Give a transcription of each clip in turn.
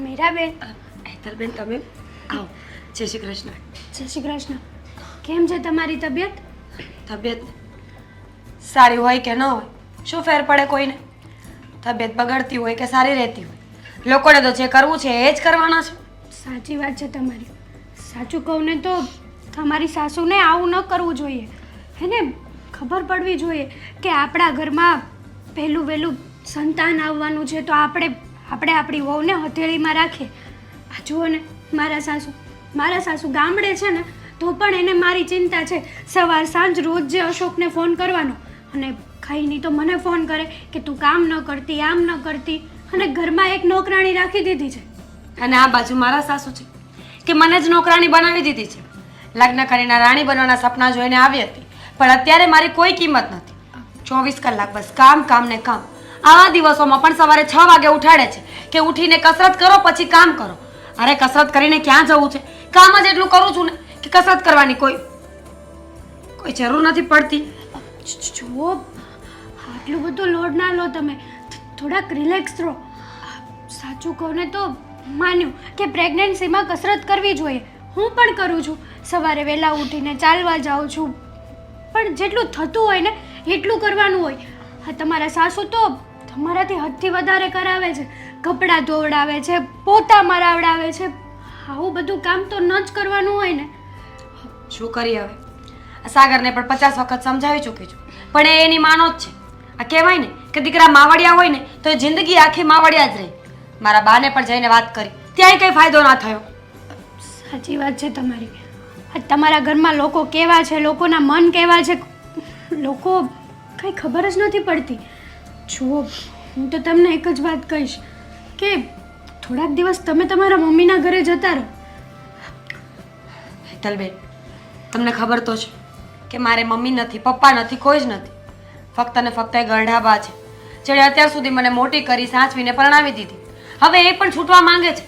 મીરાબેન. હેતલબેન તમે આવો. જય શ્રી કૃષ્ણ. જય શ્રી કૃષ્ણ. કેમ છે તમારી તબિયત? તબિયત સારી હોય કે ન હોય શું ફેર પડે કોઈને? તબિયત બગડતી હોય કે સારી રહેતી હોય? લોકોને તો જે કરવું છે એ જ કરવાના છે. સાચી વાત છે તમારી. સાચું કહું ને તો તમારી સાસુને આવું ન કરવું જોઈએ. એને ખબર પડવી જોઈએ કે આપણા ઘરમાં પહેલું વહેલું સંતાન આવવાનું છે તો આપણે આપણે આપણી વહુને હથેળીમાં રાખીએ. આ જુઓ ને, મારા સાસુ મારા સાસુ ગામડે છે ને, તો પણ એને મારી ચિંતા છે. સવાર સાંજ રોજ જે અશોકને ફોન કરવાનો. અને ખાઈ નહીં તો મને ફોન કરે કે તું કામ ન કરતી, આમ ન કરતી. અને ઘરમાં એક નોકરાણી રાખી દીધી છે. અને આ બાજુ મારા સાસુ છે, કે મને જ નોકરાણી બનાવી દીધી છે. લગ્ન કરીને રાણી બનવાના સપના જોઈને આવી હતી, પણ અત્યારે મારી કોઈ કિંમત નથી. ચોવીસ કલાક બસ, કામ કામ ને કામ. આવા દિવસોમાં પણ સવારે છ વાગે ઉઠાડે છે કે ઉઠીને કસરત કરો, પછી કામ કરો. અરે કસરત કરીને ક્યાં જવું છે? કામ જ એટલું કરું છું ને કે કસરત કરવાની કોઈ કોઈ જરૂર નથી પડતી. જુઓ, આટલું બધું લોડ ના લો તમે. થોડાક રિલેક્સ રહો. સાચું કહું ને તો માન્યું કે પ્રેગ્નન્સીમાં કસરત કરવી જોઈએ. હું પણ કરું છું. સવારે વહેલા ઉઠીને ચાલવા જાઉં છું. પણ જેટલું થતું હોય ને, એટલું કરવાનું હોય. હા, તમારા સાસુ તો તમારાથી હદથી વધારે કરાવે છે. કપડાં ધોવડાવે છે પોતા મરાવડાવે છે. આવું બધું કામ તો ન જ કરવાનું હોય ને. શું કરી હવે? આ સાગરને પણ પચાસ વખત સમજાવી ચૂકી છું. પણ એ એની માનો જ છે. આ કહેવાય ને કે દીકરા માવડિયા હોય ને તો એ જિંદગી આખી માવડિયા જ રહી. મારા બાને પણ જઈને વાત કરી. ત્યાંય કંઈ ફાયદો ના થયો. સાચી વાત છે તમારી. આ તમારા ઘરમાં લોકો કેવા છે લોકોના મન કેવા છે લોકો કંઈ ખબર જ નથી પડતી. જુઓ, હું તો તમને એક જ વાત કહીશ કે થોડાક દિવસ તમે તમારા મમ્મીના ઘરે જતા રહો. હેતલબેન, તમને ખબર તો છે કે મારે મમ્મી નથી, પપ્પા નથી, કોઈ જ નથી. ફક્ત ને ફક્ત એ ગરઢાબા છે, જેણે અત્યાર સુધી મને મોટી કરી, સાચવીને પરણાવી દીધી. હવે એ પણ છૂટવા માંગે છે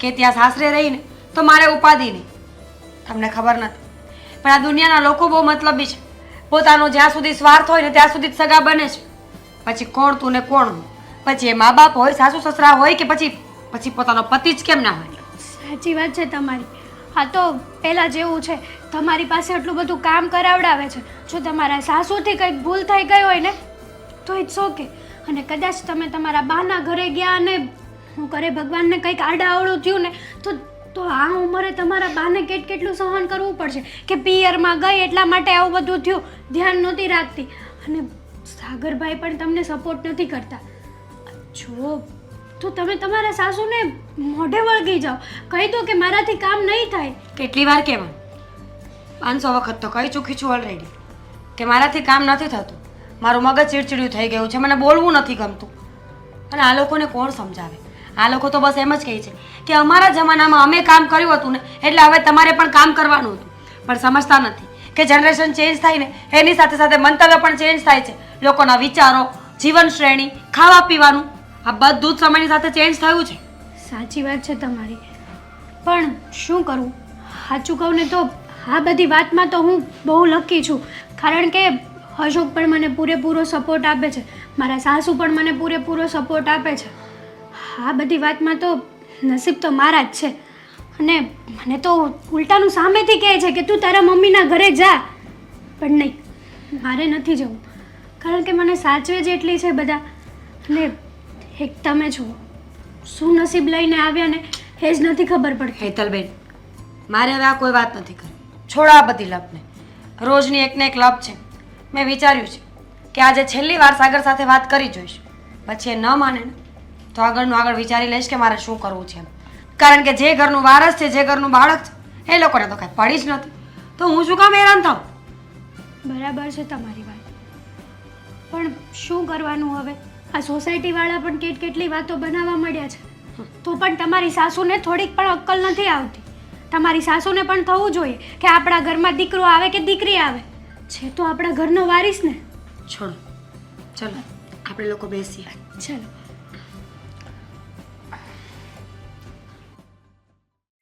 કે ત્યાં સાસરે રહીને તો મારે ઉપાધિ નહીં. તમને ખબર નથી. પણ આ દુનિયાના લોકો બહુ મતલબી છે. પોતાનો જ્યાં સુધી સ્વાર્થ હોય ને ત્યાં સુધી જ સગા બને છે. પછી કોણ તું ને કોણ પછી એ મા બાપ હોય, સાસુ સસરા હોય કે પછી પછી પોતાનો પતિ જ કેમ ના હોય? સાચી વાત છે તમારી. હા તો પહેલાં જેવું છે. તમારી પાસે આટલું બધું કામ કરાવડાવે છે. જો તમારા સાસુથી કંઈક ભૂલ થઈ ગઈ હોય ને, તો ઇટ્સ ઓકે. અને કદાચ તમે તમારા બાના ઘરે ગયા અને હું કરે ભગવાનને કંઈક આડાઅવળું થયું ને, તો તો આ ઉંમરે તમારા બાને કેટ કેટલું સહન કરવું પડશે? કે પિયરમાં ગઈ એટલા માટે આવું બધું થયું? ધ્યાન નહોતી રાખતી. અને સાગરભાઈ પણ તમને સપોર્ટ નથી કરતા. જો તો તમે તમારા સાસુને મોઢે વળગી જાઓ. કહી દો કે મારાથી કામ નહીં થાય. કેટલી વાર કહેવાનું પાંચસો વખત તો કહી ચૂકી છું ઓલરેડી કે મારાથી કામ નથી થતું. મારું મગજ ચીડચીડ્યું થઈ ગયું છે, મને બોલવું નથી ગમતું. અને આ લોકોને કોણ સમજાવે? આ લોકો તો બસ એમ જ કહે છે કે અમારા જમાનામાં અમે કામ કર્યું હતું ને, એટલે હવે તમારે પણ કામ કરવાનું હતું. પણ સમજતા નથી કે જનરેશન ચેન્જ થાય ને, એની સાથે સાથે મંતવ્ય પણ ચેન્જ થાય છે. લોકોના વિચારો જીવન શ્રેણી ખાવા પીવાનું, આ બધું જ સમયની સાથે ચેન્જ થયું છે. સાચી વાત છે તમારી. પણ શું કરવું સાચું કહું ને તો આ બધી વાતમાં તો હું બહુ લકી છું. કારણ કે અશોક પણ મને પૂરેપૂરો સપોર્ટ આપે છે. મારા સાસુ પણ મને પૂરેપૂરો સપોર્ટ આપે છે. આ બધી વાતમાં તો નસીબ તો મારા જ છે. અને મને તો ઉલટાનું સામેથી કહે છે કે તું તારા મમ્મીના ઘરે જા. પણ નહીં, મારે નથી જવું. કારણ કે મને સાચવે જ એટલી છે બધા. અને એક તમે છો. શું નસીબ લઈને આવ્યા ને એ જ નથી ખબર પડતી. હેતલબેન મારે હવે આ કોઈ વાત નથી કરવી. છોડો આ બધી લપને. રોજની એકને એક લપ છે. મેં વિચાર્યું છે કે આજે છેલ્લી વાર સાગર સાથે વાત કરી જોઈશ. પછી એ ન માને ને તો આગળનું આગળ વિચારી લઈશ કે મારે શું કરવું છે કારણ કે જે ઘરનું વારસ છે જે ઘરનું બાળક છે એ લોકોને તો કાંઈ પડી જ નથી. તો હું શું કામ હેરાન થાઉં? બરાબર છે તમારી વાત. પણ શું કરવાનું હવે? આ સોસાયટીવાળા પણ કેટ કેટલી વાતો બનાવવા મળ્યા છે. તો પણ તમારી સાસુને થોડીક પણ અક્કલ નથી આવતી. તમારી સાસુને પણ થવું જોઈએ કે આપણા ઘરમાં દીકરો આવે કે દીકરી આવે. છે તો આપણા ઘરનો વારીસ ને. છોડો. ચલો આપણે લોકો બેસીએ. ચલો.